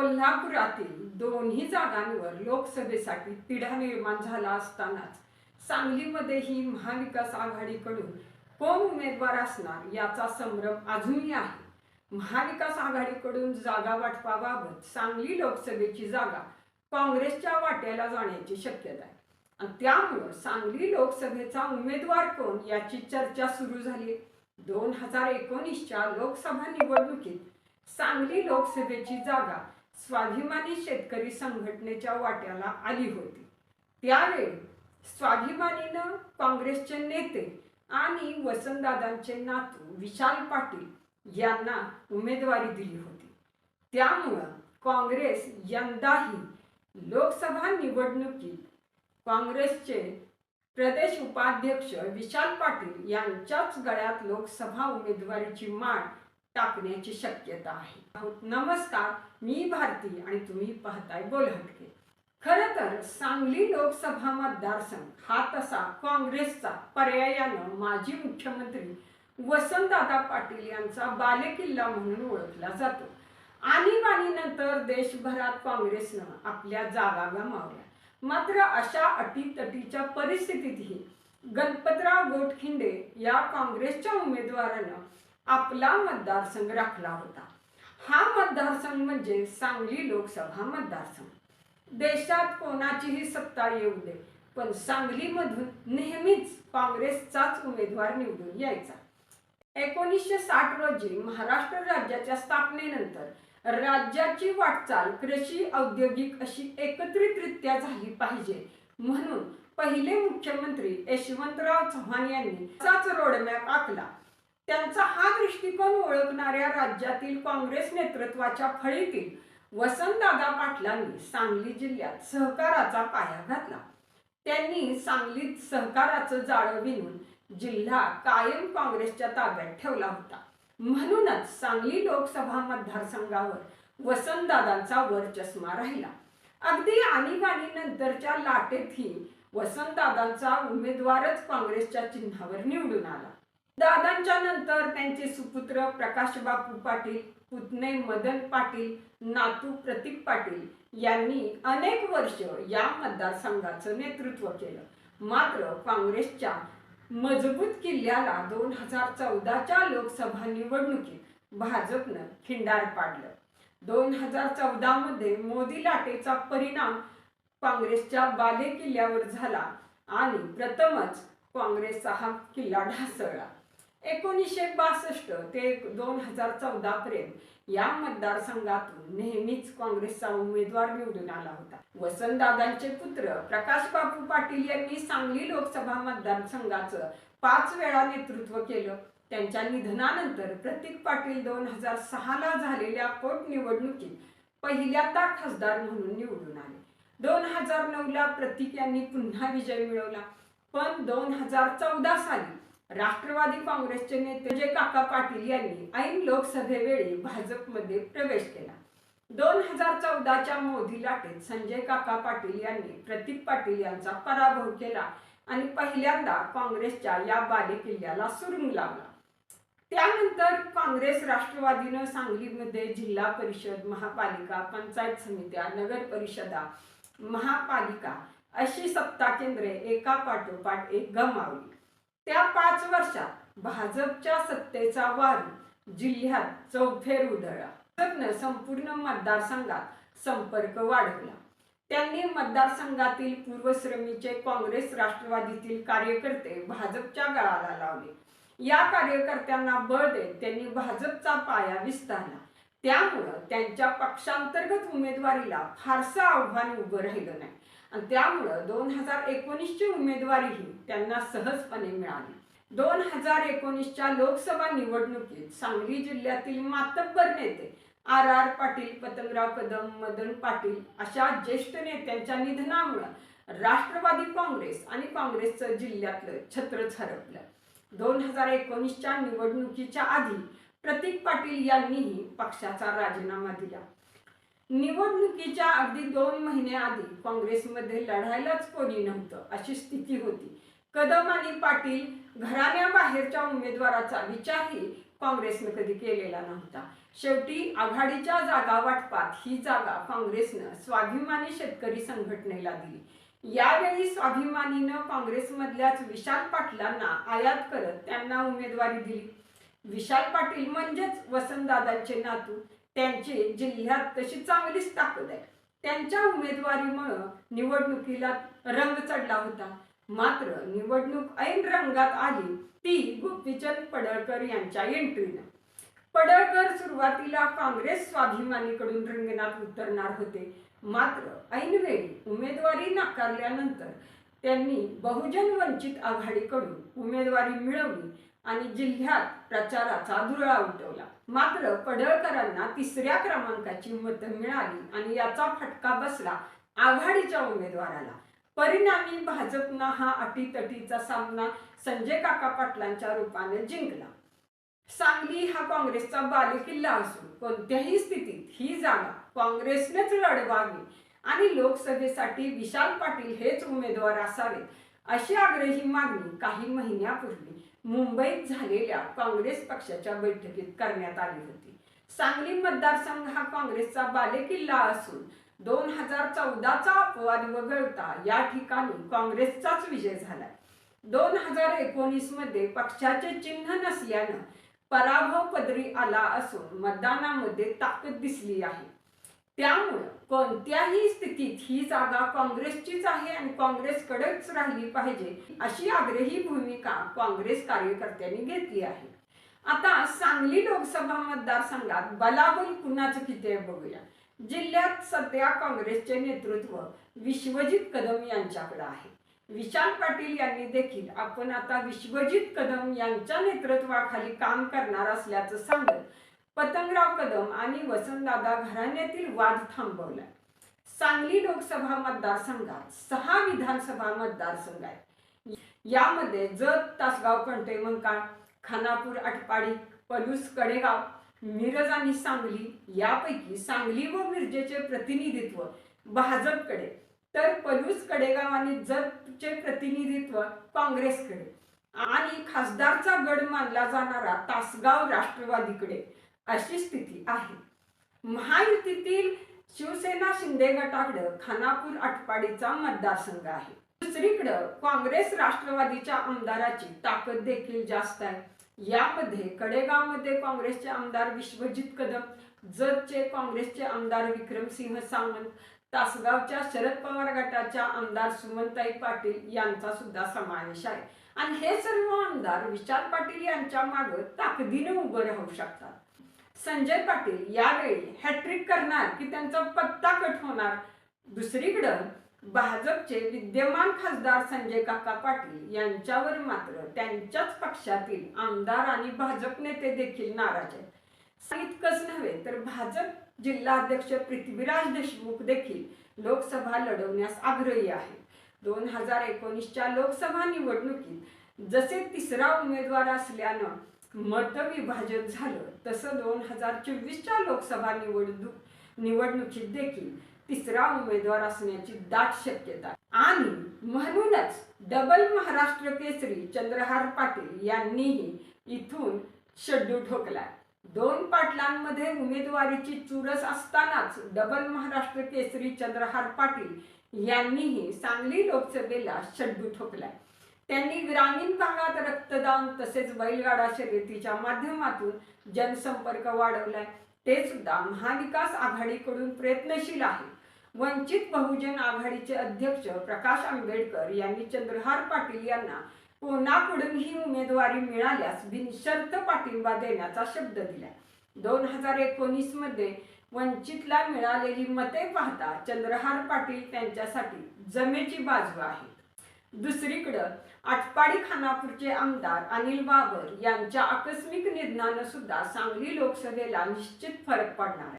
कोल्हापुरातील दोन्ही जागांवर लोकसभेसाठी तिढा निर्माण झाला असतानाच सांगलीमध्येही महाविकास आघाडीकडून कोण उमेदवार असणार याचा संभ्रम अजूनही आहे. महाविकास आघाडीकडून जागा वाटपाबाबत सांगली लोकसभेची जागा काँग्रेसच्या वाट्याला जाण्याची शक्यता आहे. आणि त्यामुळं सांगली लोकसभेचा उमेदवार कोण याची चर्चा सुरू झाली दोन हजार एकोणीसच्या लोकसभा निवडणुकीत सांगली लोकसभेची जागा स्वाभिमानी शेतकरी संघटनेच्या वाट्याला आली होती. त्यावेळी स्वाभिमानीनं काँग्रेसचे नेते आणि वसंतदादांचे नातू विशाल पाटील यांना उमेदवारी दिली होती. त्यामुळं काँग्रेस यंदाही लोकसभा निवडणुकीत काँग्रेसचे प्रदेश उपाध्यक्ष विशाल पाटील यांच्याच गळ्यात लोकसभा उमेदवारीची माळ टाकण्याची शक्यता आहे. नमस्कार मी भारती आणि तुम्ही पाहताय बोलहटके. खर तर सांगली लोकसभा मतदारसंघ हा तसा काँग्रेसचा पर्यायानं माजी मुख्यमंत्री वसंतदादा पाटील यांचा बालेकिल्ला म्हणून ओळखला जातो. आणीबाणीनंतर देशभरात काँग्रेसनं आपल्या जागा गमावल्या मात्र अशा अटीतटीच्या परिस्थितीतही गणपतराव गोटखिंडे या काँग्रेसच्या उमेदवारानं आपला मतदारसंघ राखला होता. हा मतदारसंघ म्हणजे सांगली लोकसभा मतदारसंघ. देशात कोणाचीही सत्ता येऊ दे पण सांगलीमधून नेहमीच काँग्रेसचाच उमेदवार निवडून यायचा. एकोणीसशे साठ रोजी महाराष्ट्र राज्याच्या स्थापनेनंतर राज्याची वाटचाल कृषी औद्योगिक अशी एकत्रितरित्या झाली पाहिजे म्हणून पहिले मुख्यमंत्री यशवंतराव चव्हाण यांनी असाच रोडमॅप आखला. त्यांचा हा दृष्टिकोन ओळखणाऱ्या राज्यातील काँग्रेस नेतृत्वाच्या फळीतील वसंतदादा पाटलांनी सांगली जिल्ह्यात सहकाराचा पाया घातला. त्यांनी सांगलीत सहकाराचं जाळं विणून जिल्हा कायम काँग्रेसच्या ताब्यात ठेवला होता. म्हणूनच सांगली लोकसभा मतदारसंघावर वसंतदादांचा वरचष्मा राहिला. अगदी आणीबाणीनंतरच्या लाटेतही वसंतदादांचा उमेदवारच काँग्रेसच्या चिन्हावर निवडून आला. दादांच्या नंतर त्यांचे सुपुत्र प्रकाशबापू पाटील पुतणे मदन पाटील नातू प्रतीक पाटील यांनी अनेक वर्ष या मतदारसंघाचं नेतृत्व केलं. मात्र काँग्रेसच्या मजबूत किल्ल्याला दोन हजार चौदाच्या लोकसभा निवडणुकीत भाजपनं खिंडार पाडलं. दोन हजार चौदामध्ये मोदी लाटेचा परिणाम काँग्रेसच्या बाले किल्ल्यावर झाला आणि प्रथमच काँग्रेसचा हा किल्ला ढासळला. एकोणीसशे बासष्ट ते दोन हजार चौदा पर्यंत या मतदारसंघातून नेहमीच काँग्रेसचा उमेदवार निवडून आला होता. वसंतदादांचे पुत्र प्रकाश बापू पाटील यांनी सांगली लोकसभा मतदारसंघाचं पाच वेळा नेतृत्व केलं. त्यांच्या निधनानंतर प्रतीक पाटील दोन हजार सहाला झालेल्या पोटनिवडणुकीत पहिल्यांदा खासदार म्हणून निवडून आले. दोन हजार नऊला प्रतीक यांनी पुन्हा विजय मिळवला. पण दोन हजार चौदा साली राष्ट्रवादी काँग्रेसचे नेते जे काका पाटील यांनी ऐन लोकसभेवेळी भाजपमध्ये प्रवेश केला. दोन हजार चौदाच्या मोदी लाटेत संजय काका पाटील यांनी प्रतीक पाटील यांचा पराभव केला आणि पहिल्यांदा काँग्रेसच्या या बालेकिल्ल्याला सुरुंग लावला. त्यानंतर काँग्रेस राष्ट्रवादीनं सांगलीमध्ये जिल्हा परिषद महापालिका पंचायत समित्या नगर परिषदा महापालिका अशी सत्ता केंद्रे एका पाठोपाठ एक गमावली. त्या पाच वर्षात भाजपच्या सत्तेचा वारू जिल्ह्यात चौफेर उधळला. भाजपनं संपूर्ण मतदारसंघात संपर्क वाढवला. त्यांनी मतदारसंघातील पूर्वश्रमीचे काँग्रेस राष्ट्रवादीतील कार्यकर्ते भाजपच्या गळाला लावले. या कार्यकर्त्यांना बळ देत त्यांनी भाजपचा पाया विस्तारला. त्यामुळं त्यांच्या पक्षांतर्गत उमेदवारीला फारसं आव्हान उभं राहिलं नाही. आणि त्यामुळं दोन हजार एकोणीसची उमेदवारीही त्यांना सहजपणे मिळाली. दोन हजार एकोणीसच्या लोकसभा निवडणुकीत सांगली जिल्ह्यातील मातब्बर नेते आर आर पाटील पतंगराव कदम मदन पाटील अशा ज्येष्ठ नेत्यांच्या निधनामुळं राष्ट्रवादी काँग्रेस आणि काँग्रेसचं जिल्ह्यातलं छत्रच हरपलं दोन हजार एकोणीसच्या निवडणुकीच्या आधी प्रतीक पाटील यांनीही पक्षाचा राजीनामा दिला. निवडणुकीच्या अगदी दोन महिन्याआधी काँग्रेसमध्ये लढायलाच कोणी नव्हतं अशी स्थिती होती. कदम आणि पाटील घराण्याबाहेरच्या उमेदवाराचा विचारही काँग्रेसनं कधी केलेला नव्हता. शेवटी आघाडीच्या जागा वाटपात ही जागा काँग्रेसनं स्वाभिमानी शेतकरी संघटनेला दिली. यावेळी स्वाभिमानीनं काँग्रेसमधल्याच विशाल पाटलांना आयात करत त्यांना उमेदवारी दिली. विशाल पाटील म्हणजेच वसंतदादांचे नातू त्यांचे जिल्ह्यात तशी चांगलीच ताकद आहे. त्यांच्या उमेदवारीमुळं निवडणुकीला रंग चढला होता. मात्र निवडणूक ऐन रंगात आली ती गोपीचंद पडळकर यांच्या एंट्रीनं. पडळकर सुरुवातीला काँग्रेस स्वाभिमानीकडून रिंगणात उतरणार होते. मात्र ऐनवेळी उमेदवारी नाकारल्यानंतर त्यांनी बहुजन वंचित आघाडीकडून उमेदवारी मिळवली. आणि जिल्ह्यात प्रचाराचा धुळा उठवला. मात्र पडळकरांना तिसऱ्या क्रमांकाची मतं मिळाली आणि याचा फटका बसला आघाडीच्या उमेदवाराला. परिणामी भाजपनं हा अटीतटीचा सामना संजय काका पाटलांच्या रूपाने जिंकला. सांगली हा काँग्रेसचा बालेकिल्ला असून कोणत्याही स्थितीत ही जागा काँग्रेसनेच लढवावी आणि लोकसभेसाठी विशाल पाटील हेच उमेदवार असावेत अशी आग्रही मागणी काही महिन्यापूर्वी मुंबईत झालेल्या काँग्रेस पक्षाच्या बैठकीत करण्यात आली होती. सांगली मतदारसंघ हा काँग्रेसचा बालेकिल्ला असून दोन हजार चौदाचा अपवाद वगळता या ठिकाणी काँग्रेसचाच विजय झालाय. दोन हजार एकोणीसमध्ये पक्षाचे चिन्ह नसल्यानं पराभव पदरी आला असून मतदानामध्ये ताकद दिसली आहे. त्यामुळं कोणत्याही स्थितीत ही जागा काँग्रेसचीच आहे आणि काँग्रेसकडेच राहिली पाहिजे अशी आग्रही भूमिका काँग्रेस कार्यकर्त्यांनी घेतली आहे. आता सांगली लोकसभा मतदारसंघात बलाबल कुणाचं किती आहे बघूया. जिल्ह्यात सध्या काँग्रेसचे नेतृत्व विश्वजित कदम यांच्याकडे आहे. विशाल पाटील यांनी देखील आपण आता विश्वजित कदम यांच्या नेतृत्वाखाली काम करणार असल्याचं सांगत पतंगराव कदम आणि वसंतदादा घराण्यातील वाद थांबवला. सांगली लोकसभा मतदारसंघात सहा विधानसभा मतदारसंघ आहेत. यामध्ये जत तासगाव कंटेमंका खानापूर आटपाडी पलूस कडेगाव मिरज आणि सांगली यापैकी सांगली व मिरजेचे प्रतिनिधित्व भाजपकडे तर पलूस कडेगाव आणि जतचे प्रतिनिधित्व काँग्रेसकडे आणि खासदारचा गड मानला जाणारा तासगाव राष्ट्रवादीकडे. अशी स्थिती आहे. महायुतीतील शिवसेना शिंदे गटाकडं खानापूर आटपाडीचा मतदारसंघ आहे. दुसरीकडं काँग्रेस राष्ट्रवादीच्या आमदाराची ताकद देखील जास्त आहे. यामध्ये कडेगावमध्ये काँग्रेसचे आमदार विश्वजित कदम जतचे काँग्रेसचे आमदार विक्रमसिंह सावंत तासगावच्या शरद पवार गटाच्या आमदार सुमनताई पाटील यांचा सुद्धा समावेश आहे. आणि हे सर्व आमदार विशाल पाटील यांच्या मागे ताकदीने उभं राहू शकतात. संजय पाटील यावेळी हॅट्रिक करणार की त्यांचा पत्ता कट होणार? दुसरीकडं भाजपचे विद्यमान खासदार संजय काका पाटील यांच्यावर मात्र त्यांच्याच पक्षातील आमदार आणि भाजप नेते देखील नाराज आहेत. इतकंच नव्हे तर भाजप जिल्हाध्यक्ष पृथ्वीराज देशमुख देखील लोकसभा लढवण्यास आग्रही आहेत दोन हजार एकोणीसच्या लोकसभा निवडणुकीत जसे तिसरा उमेदवार असल्यानं मतविभाजन झालं तसं दोन हजार चोवीसच्या लोकसभा निवडणूक निवडणुकीत देखील तिसरा उमेदवार असण्याची दाट शक्यता. आणि म्हणूनच डबल महाराष्ट्र केसरी चंद्रहार पाटील यांनीही इथून शड्डू ठोकलाय. दोन पाटलांमध्ये उमेदवारीची चुरस असतानाच डबल महाराष्ट्र केसरी चंद्रहार पाटील यांनीही सांगली लोकसभेला शड्डू ठोकलाय. त्यांनी ग्रामीण भागात रक्तदान तसेच बैलगाडा शर्यतीच्या माध्यमातून जनसंपर्क वाढवलाय. ते सुद्धा महाविकास आघाडीकडून प्रयत्नशील आहे. वंचित बहुजन आघाडीचे अध्यक्ष प्रकाश आंबेडकर यांनी चंद्रहार पाटील यांना कोणाकडून ही उमेदवारी मिळाल्यास बिनशर्त पाठिंबा देण्याचा शब्द दिलाय. दोन हजार एकोणीसमध्ये वंचितला मिळालेली मते पाहता चंद्रहार पाटील त्यांच्यासाठी जमेची बाजू आहे दुसरीकडं आटपाडी खानापूरचे आमदार अनिल बाबर यांच्या आकस्मिक निधनानं सुद्धा सांगली लोकसभेला निश्चित फरक पडणार आहे.